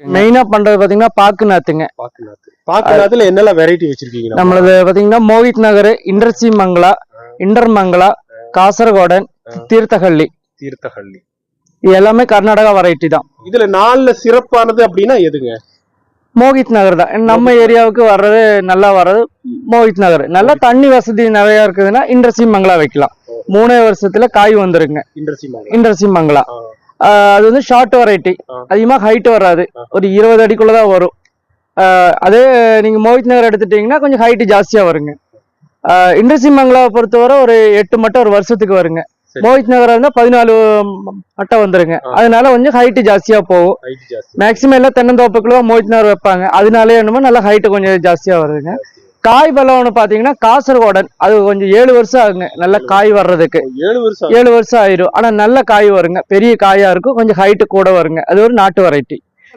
மெயினா பண்றது பாத்தீங்கன்னா பாக்கு நாத்துங்க பாக்கு நாத்து பாக்கு நாத்துல என்னெல்லாம் வெரைட்டி வச்சிருக்கீங்க நம்ம? நம்மளது பாத்தீங்கன்னா மோகித் நகர் இண்டர்சி மங்களா இண்டர் மங்களா காசர்கோடன் தீர்த்தஹள்ளி. தீர்த்தஹள்ளி. இது எல்லாமே கர்நாடகா வெரைட்டி தான். இதுல நாலுல சிறப்பானது அப்படின்னா எதுங்க? மோகித் நகர் தான். நம்ம ஏரியாவுக்கு வர்றது நல்லா வர்றது மோகித் நகர். நல்லா தண்ணி வசதி நிறைய இருக்குதுன்னா இண்டர்சி மங்களா வைக்கலாம். மூணே வருஷத்துல காய் வந்துருங்க. இண்டர்சி மங்களா. அது வந்து ஷார்ட் வெரைட்டி ஆ. அதிகமா ஹைட் வராது. ஒரு இருபது அடிக்குள்ள தான் வரும் அதே நீங்க மோகித் நகர் எடுத்துட்டீங்கன்னா கொஞ்சம் ஹைட் ஜாஸ்தியா வருங்க. இண்டஸ்ட்ரி மங்களாவை பொறுத்தவரை ஒரு எட்டு மட்டும் ஒரு வருஷத்துக்கு வருங்க. சரி. மோகித் நகர் இருந்தா பதினாலு மட்டம் வந்துருங்க. அதனால கொஞ்சம் ஹைட் ஜாஸ்தியா போகும். மேக்சிமம் எல்லாம் தென்னந்தோப்புக்குள்ள மோகித் நகர் வைப்பாங்க. அதனாலே என்னமோ நல்லா ஹைட் கொஞ்சம் ஜாஸ்தியா வருதுங்க. காய் பலம்னு பாத்தீங்கன்னா காசர்கோடன். அது கொஞ்சம் ஏழு வருஷம் ஆகுங்க. நல்லா காய் வர்றதுக்கு. ஏழு வருஷம் ஏழு வருஷம் ஆயிரும். ஆனா நல்ல காய் வருங்க. பெரிய காயா இருக்கும். கொஞ்சம் ஹைட் கூட வருங்க. அது ஒரு நாட்டு வெரைட்டி